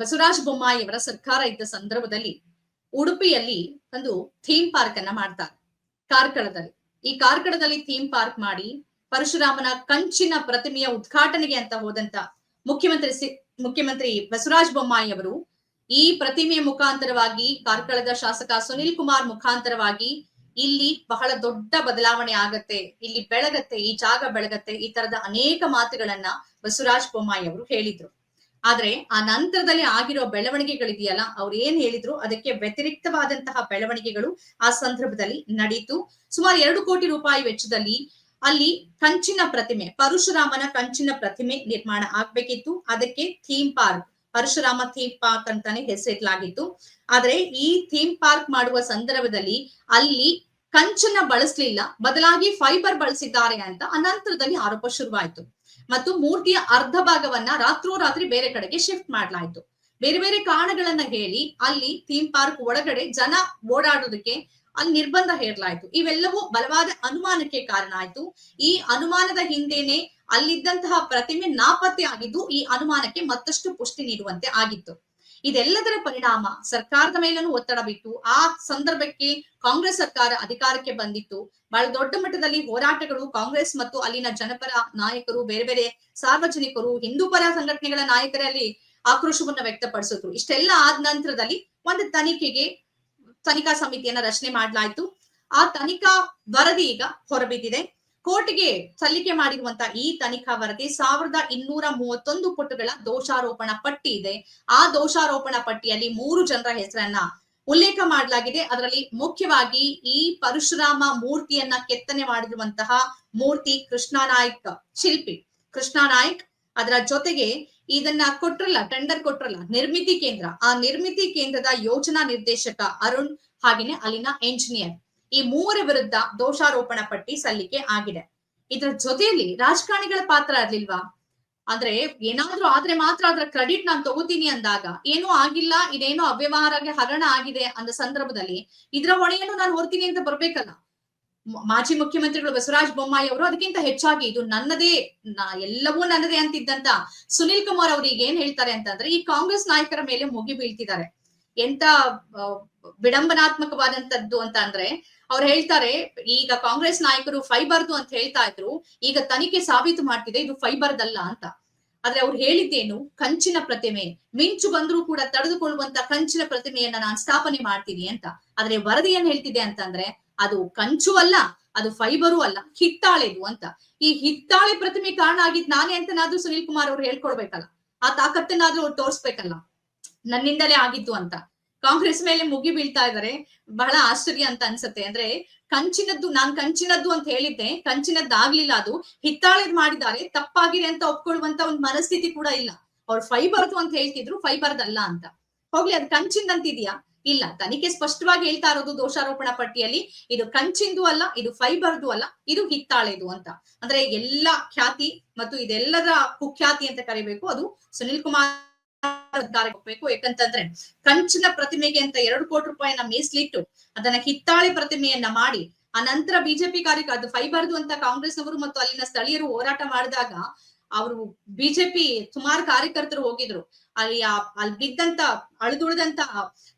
ಬಸವರಾಜ ಬೊಮ್ಮಾಯಿ ಅವರ ಸರ್ಕಾರ ಇದ್ದ ಸಂದರ್ಭದಲ್ಲಿ ಉಡುಪಿಯಲ್ಲಿ ಒಂದು ಥೀಮ್ ಪಾರ್ಕ್ ಅನ್ನ ಮಾಡ್ತಾರೆ, ಕಾರ್ಕಳದಲ್ಲಿ. ಈ ಕಾರ್ಕಳದಲ್ಲಿ ಥೀಮ್ ಪಾರ್ಕ್ ಮಾಡಿ ಪರಶುರಾಮನ ಕಂಚಿನ ಪ್ರತಿಮೆಯ ಉದ್ಘಾಟನೆಗೆ ಅಂತ ಹೋದಂತ ಮುಖ್ಯಮಂತ್ರಿ ಮುಖ್ಯಮಂತ್ರಿ ಬಸವರಾಜ ಬೊಮ್ಮಾಯಿ ಅವರು ಈ ಪ್ರತಿಮೆಯ ಮುಖಾಂತರವಾಗಿ ಕಾರ್ಕಳದ ಶಾಸಕ ಸುನಿಲ್ ಕುಮಾರ್ ಮುಖಾಂತರವಾಗಿ ಇಲ್ಲಿ ಬಹಳ ದೊಡ್ಡ ಬದಲಾವಣೆ ಆಗತ್ತೆ, ಇಲ್ಲಿ ಬೆಳಗತ್ತೆ, ಈ ಜಾಗ ಬೆಳಗತ್ತೆ, ಈ ತರದ ಅನೇಕ ಮಾತುಗಳನ್ನ ಬಸವರಾಜ ಬೊಮ್ಮಾಯಿ ಅವರು ಹೇಳಿದ್ರು. ಆದ್ರೆ ಆ ನಂತರದಲ್ಲಿ ಆಗಿರೋ ಬೆಳವಣಿಗೆಗಳಿದೆಯಲ್ಲ, ಅವ್ರು ಏನ್ ಹೇಳಿದ್ರು ಅದಕ್ಕೆ ವ್ಯತಿರಿಕ್ತವಾದಂತಹ ಬೆಳವಣಿಗೆಗಳು ಆ ಸಂದರ್ಭದಲ್ಲಿ ನಡೀತು. ಸುಮಾರು ಎರಡು ಕೋಟಿ ರೂಪಾಯಿ ವೆಚ್ಚದಲ್ಲಿ ಅಲ್ಲಿ ಕಂಚಿನ ಪ್ರತಿಮೆ, ಪರಶುರಾಮನ ಕಂಚಿನ ಪ್ರತಿಮೆ ನಿರ್ಮಾಣ ಆಗ್ಬೇಕಿತ್ತು. ಅದಕ್ಕೆ theme park Parashurama theme park ಅಂತಾನೆ ಹೆಸರಿಸಲಾಗಿತ್ತು ಆದ್ರೆ ಈ ಥೀಮ್ ಪಾರ್ಕ್ ಮಾಡುವ ಸಂದರ್ಭದಲ್ಲಿ ಅಲ್ಲಿ ಕಂಚನ್ನ ಬಳಸಲಿಲ್ಲ, ಬದಲಾಗಿ ಫೈಬರ್ ಬಳಸಿದ್ದಾರೆ ಅಂತ ಅನಂತರದಲ್ಲಿ ಆರೋಪ ಶುರುವಾಯಿತು. ಮತ್ತು ಮೂರ್ತಿಯ ಅರ್ಧ ಭಾಗವನ್ನ ರಾತ್ರೋರಾತ್ರಿ ಬೇರೆ ಕಡೆಗೆ ಶಿಫ್ಟ್ ಮಾಡಲಾಯಿತು. ಬೇರೆ ಬೇರೆ ಕಾರಣಗಳನ್ನ ಹೇಳಿ ಅಲ್ಲಿ ಥೀಮ್ ಪಾರ್ಕ್ ಒಳಗಡೆ ಜನ ಓಡಾಡೋದಕ್ಕೆ ಅಲ್ಲಿ ನಿರ್ಬಂಧ ಹೇರಲಾಯಿತು. ಇವೆಲ್ಲವೂ ಬಲವಾದ ಅನುಮಾನಕ್ಕೆ ಕಾರಣ ಆಯ್ತು. ಈ ಅನುಮಾನದ ಹಿಂದೆನೆ ಅಲ್ಲಿದ್ದಂತಹ ಪ್ರತಿಮೆ ನಾಪತ್ತೆ ಆಗಿದ್ದು ಈ ಅನುಮಾನಕ್ಕೆ ಮತ್ತಷ್ಟು ಪುಷ್ಟಿ ನೀಡುವಂತೆ ಆಗಿತ್ತು. ಇದೆಲ್ಲದರ ಪರಿಣಾಮ ಸರ್ಕಾರದ ಮೇಲೂ ಒತ್ತಡ ಬಿತ್ತು ಆ ಸಂದರ್ಭಕ್ಕೆ ಕಾಂಗ್ರೆಸ್ ಸರ್ಕಾರ ಅಧಿಕಾರಕ್ಕೆ ಬಂದಿತ್ತು. ಬಹಳ ದೊಡ್ಡ ಮಟ್ಟದಲ್ಲಿ ಹೋರಾಟಗಳು ಕಾಂಗ್ರೆಸ್ ಮತ್ತು ಅಲ್ಲಿನ ಜನಪರ ನಾಯಕರು, ಬೇರೆ ಬೇರೆ ಸಾರ್ವಜನಿಕರು, ಹಿಂದೂ ಪರ ಸಂಘಟನೆಗಳ ನಾಯಕರಲ್ಲಿ ಆಕ್ರೋಶವನ್ನ ವ್ಯಕ್ತಪಡಿಸಿದ್ರು. ಇಷ್ಟೆಲ್ಲ ಆದ ನಂತರದಲ್ಲಿ ಒಂದು ತನಿಖೆಗೆ ತನಿಖಾ ಸಮಿತಿಯನ್ನ ರಚನೆ ಮಾಡಲಾಯ್ತು. ಆ ತನಿಖಾ ವರದಿ ಈಗ ಹೊರಬಿದ್ದಿದೆ. ಕೋರ್ಟ್ಗೆ ಸಲ್ಲಿಕೆ ಮಾಡಿರುವಂತಹ ಈ ತನಿಖಾ ವರದಿ ಸಾವಿರದ ಇನ್ನೂರ ಮೂವತ್ತೊಂದು ಪುಟಗಳ ದೋಷಾರೋಪಣ ಪಟ್ಟಿ ಇದೆ. ಆ ದೋಷಾರೋಪಣ ಪಟ್ಟಿಯಲ್ಲಿ ಮೂರು ಜನರ ಹೆಸರನ್ನ ಉಲ್ಲೇಖ ಮಾಡಲಾಗಿದೆ. ಅದರಲ್ಲಿ ಮುಖ್ಯವಾಗಿ ಈ ಪರಶುರಾಮ ಮೂರ್ತಿಯನ್ನ ಕೆತ್ತನೆ ಮಾಡಿರುವಂತಹ ಮೂರ್ತಿ ಕೃಷ್ಣ ನಾಯ್ಕ್ ಶಿಲ್ಪಿ. ಕೃಷ್ಣ ನಾಯ್ಕ್ ಅದರ ಜೊತೆಗೆ ಇದನ್ನ ಕೊಟ್ರಲ್ಲ ಟೆಂಡರ್ ಕೊಟ್ರಲ್ಲ, ನಿರ್ಮಿತಿ ಕೇಂದ್ರ. ಆ ನಿರ್ಮಿತಿ ಕೇಂದ್ರದ ಯೋಜನಾ ನಿರ್ದೇಶಕ ಅರುಣ್ ಹಾಗೇನೆ ಅಲ್ಲಿನ ಎಂಜಿನಿಯರ್ ಈ ಮೂವರ ವಿರುದ್ಧ ದೋಷಾರೋಪಣ ಪಟ್ಟಿ ಸಲ್ಲಿಕೆ ಆಗಿದೆ. ಇದರ ಜೊತೆಯಲ್ಲಿ ರಾಜಕಾರಣಿಗಳ ಪಾತ್ರ ಇರ್ಲಿಲ್ವಾ ಅಂದ್ರೆ ಏನಾದ್ರೂ ಆದ್ರೆ ಮಾತ್ರ ಅದರ ಕ್ರೆಡಿಟ್ ನಾನು ತಗೋತೀನಿ ಅಂದಾಗ ಏನೂ ಆಗಿಲ್ಲ, ಇದೇನೋ ಅವ್ಯವಹಾರಕ್ಕೆ ಹರಣ ಆಗಿದೆ ಅಂದ ಸಂದರ್ಭದಲ್ಲಿ ಇದರ ಹೊಣೆಯನ್ನು ನಾನು ಹೊರ್ತೀನಿ ಅಂತ ಬರ್ಬೇಕಲ್ಲ. ಮಾಜಿ ಮುಖ್ಯಮಂತ್ರಿಗಳು ಬಸವರಾಜ ಬೊಮ್ಮಾಯಿ ಅವರು ಅದಕ್ಕಿಂತ ಹೆಚ್ಚಾಗಿ ಇದು ನನ್ನದೇ ಎಲ್ಲವೂ ನನ್ನದೇ ಅಂತಿದ್ದಂತ ಸುನಿಲ್ ಕುಮಾರ್ ಅವ್ರಿಗೆ ಏನ್ ಹೇಳ್ತಾರೆ ಅಂತಂದ್ರೆ ಈ ಕಾಂಗ್ರೆಸ್ ನಾಯಕರ ಮೇಲೆ ಮುಗಿ ಬೀಳ್ತಿದ್ದಾರೆ. ಎಂತ ವಿಡಂಬನಾತ್ಮಕವಾದಂತದ್ದು ಅಂತ ಅಂದ್ರೆ ಅವ್ರು ಹೇಳ್ತಾರೆ, ಈಗ ಕಾಂಗ್ರೆಸ್ ನಾಯಕರು ಫೈಬರ್ದು ಅಂತ ಹೇಳ್ತಾ ಇದ್ರು, ಈಗ ತನಿಖೆ ಸಾಬೀತು ಮಾಡ್ತಿದೆ, ಇದು ಫೈಬರ್ದಲ್ಲ ಅಂತ. ಆದ್ರೆ ಅವ್ರು ಹೇಳಿದ್ದೇನು, ಕಂಚಿನ ಪ್ರತಿಮೆ, ಮಿಂಚು ಬಂದ್ರೂ ಕೂಡ ತಡೆದುಕೊಳ್ಳುವಂತ ಕಂಚಿನ ಪ್ರತಿಮೆಯನ್ನ ನಾನು ಸ್ಥಾಪನೆ ಮಾಡ್ತೀನಿ ಅಂತ. ಆದ್ರೆ ವರದಿ ಏನ್ ಹೇಳ್ತಿದೆ ಅಂತಂದ್ರೆ, ಅದು ಕಂಚು ಅಲ್ಲ, ಅದು ಫೈಬರು ಅಲ್ಲ, ಹಿತ್ತಾಳೆದು ಅಂತ. ಈ ಹಿತ್ತಾಳೆ ಪ್ರತಿಮೆ ಕಾರಣ ಆಗಿದ್ ನಾನೇ ಅಂತನಾದ್ರೂ ಸುನಿಲ್ ಕುಮಾರ್ ಅವ್ರು ಹೇಳ್ಕೊಡ್ಬೇಕಲ್ಲ. ಆ ತಾಕತ್ತನ್ನಾದ್ರೂ ಅವ್ರು ತೋರಿಸ್ಬೇಕಲ್ಲ. ನನ್ನಿಂದಲೇ ಆಗಿದ್ದು ಅಂತ. ಕಾಂಗ್ರೆಸ್ ಮೇಲೆ ಮುಗಿ ಬೀಳ್ತಾ ಇದಾರೆ, ಬಹಳ ಆಶ್ಚರ್ಯ ಅಂತ ಅನ್ಸುತ್ತೆ. ಅಂದ್ರೆ ಕಂಚಿನದ್ದು, ನಾನ್ ಕಂಚಿನದ್ದು ಅಂತ ಹೇಳಿದ್ದೆ, ಕಂಚಿನದ್ದು ಆಗ್ಲಿಲ್ಲ ಅದು. ಹಿತ್ತಾಳೆದ್ ಮಾಡಿದ್ದಾರೆ, ತಪ್ಪಾಗಿದೆ ಅಂತ ಒಪ್ಕೊಳ್ಳುವಂತ ಒಂದು ಮನಸ್ಥಿತಿ ಕೂಡ ಇಲ್ಲ. ಅವ್ರು ಫೈಬರ್ದು ಅಂತ ಹೇಳ್ತಿದ್ರು, ಫೈಬರ್ದಲ್ಲ ಅಂತ. ಹೋಗ್ಲಿ, ಅದು ಕಂಚಿಂದಂತಿದ್ಯಾ? ಇಲ್ಲ. ತನಿಖೆ ಸ್ಪಷ್ಟವಾಗಿ ಹೇಳ್ತಾ ಇರೋದು ದೋಷಾರೋಪಣ ಪಟ್ಟಿಯಲ್ಲಿ, ಇದು ಕಂಚಿಂದು ಅಲ್ಲ, ಇದು ಫೈಬರ್ದು ಅಲ್ಲ, ಇದು ಹಿತ್ತಾಳೆದು ಅಂತ. ಅಂದ್ರೆ ಎಲ್ಲಾ ಖ್ಯಾತಿ ಮತ್ತು ಇದೆಲ್ಲದ ಕುಖ್ಯಾತಿ ಅಂತ ಕರಿಬೇಕು. ಅದು ಸುನಿಲ್ ಕುಮಾರ್ ಸರ್ಕಾರಕ್ಕೆ ಹೋಗ್ಬೇಕು ಯಾಕಂತಂದ್ರೆ ಕಂಚಿನ ಪ್ರತಿಮೆಗೆ ಅಂತ ಎರಡು ಕೋಟಿ ರೂಪಾಯಿನ ಮೀಸಲಿಟ್ಟು ಅದನ್ನ ಹಿತ್ತಾಳೆ ಪ್ರತಿಮೆಯನ್ನ ಮಾಡಿ ಆ ನಂತರ ಬಿಜೆಪಿ ಕಾರ್ಯಕ, ಅದು ಫೈಬರ್ದು ಅಂತ ಕಾಂಗ್ರೆಸ್ ಅವರು ಮತ್ತು ಅಲ್ಲಿನ ಸ್ಥಳೀಯರು ಹೋರಾಟ ಮಾಡಿದಾಗ ಅವರು ಬಿಜೆಪಿ ಸುಮಾರು ಕಾರ್ಯಕರ್ತರು ಹೋಗಿದ್ರು. ಅಲ್ಲಿ ಅಲ್ಲಿ ಬಿದ್ದಂತ ಅಳಿದುಳಿದಂತ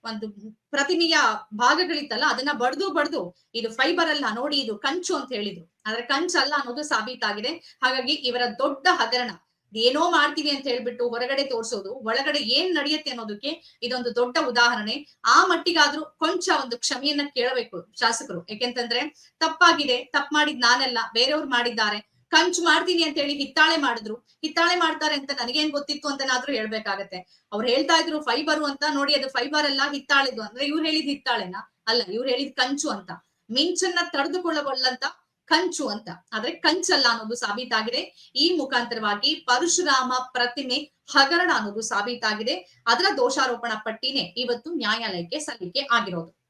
ಒಂದು ಪ್ರತಿಮೆಯ ಭಾಗಗಳಿತ್ತಲ್ಲ, ಅದನ್ನ ಬಡ್ದು ಬಡ್ದು ಇದು ಫೈಬರ್ ಅಲ್ಲ ನೋಡಿ ಇದು ಕಂಚು ಅಂತ ಹೇಳಿದ್ರು. ಆದ್ರೆ ಕಂಚು ಅಲ್ಲ ಅನ್ನೋದು ಸಾಬೀತಾಗಿದೆ. ಹಾಗಾಗಿ ಇವರ ದೊಡ್ಡ ಹಗರಣ ಏನೋ ಮಾಡ್ತೀವಿ ಅಂತ ಹೇಳ್ಬಿಟ್ಟು ಹೊರಗಡೆ ತೋರ್ಸೋದು, ಒಳಗಡೆ ಏನ್ ನಡೆಯುತ್ತೆ ಅನ್ನೋದಕ್ಕೆ ಇದೊಂದು ದೊಡ್ಡ ಉದಾಹರಣೆ. ಆ ಮಟ್ಟಿಗಾದ್ರೂ ಕೊಂಚ ಒಂದು ಕ್ಷಮೆಯನ್ನ ಕೇಳಬೇಕು ಶಾಸಕರು. ಯಾಕೆಂತಂದ್ರೆ ತಪ್ಪಾಗಿದೆ, ತಪ್ಪು ಮಾಡಿದ್ ನಾನಲ್ಲ, ಬೇರೆಯವ್ರು ಮಾಡಿದ್ದಾರೆ. ಕಂಚು ಮಾಡ್ತೀನಿ ಅಂತ ಹೇಳಿ ಹಿತ್ತಾಳೆ ಮಾಡಿದ್ರು. ಹಿತ್ತಾಳೆ ಮಾಡ್ತಾರೆ ಅಂತ ನನಗೇನ್ ಗೊತ್ತಿತ್ತು ಅಂತನಾದ್ರೂ ಹೇಳ್ಬೇಕಾಗತ್ತೆ. ಅವ್ರು ಹೇಳ್ತಾ ಇದ್ರು ಫೈಬರು ಅಂತ, ನೋಡಿ ಅದು ಫೈಬರ್ ಅಲ್ಲ, ಹಿತ್ತಾಳೆದು. ಅಂದ್ರೆ ಇವ್ರು ಹೇಳಿದ್ ಹಿತ್ತಾಳೆನ? ಅಲ್ಲ, ಇವ್ರು ಹೇಳಿದ್ ಕಂಚು ಅಂತ. ಮಿಂಚನ್ನ ತಡೆದುಕೊಳ್ಳಬಲ್ಲಂತ ಕಂಚು ಅಂತ. ಆದ್ರೆ ಕಂಚಲ್ಲ ಅನ್ನೋದು ಸಾಬೀತಾಗಿದೆ. ಈ ಮುಖಾಂತರವಾಗಿ ಪರಶುರಾಮ ಪ್ರತಿಮೆ ಹಗರಣ ಅನ್ನೋದು ಸಾಬೀತಾಗಿದೆ. ಅದರ ದೋಷಾರೋಪಣ ಪಟ್ಟಿನೇ ಇವತ್ತು ನ್ಯಾಯಾಲಯಕ್ಕೆ ಸಲ್ಲಿಕೆ ಆಗಿರೋದು.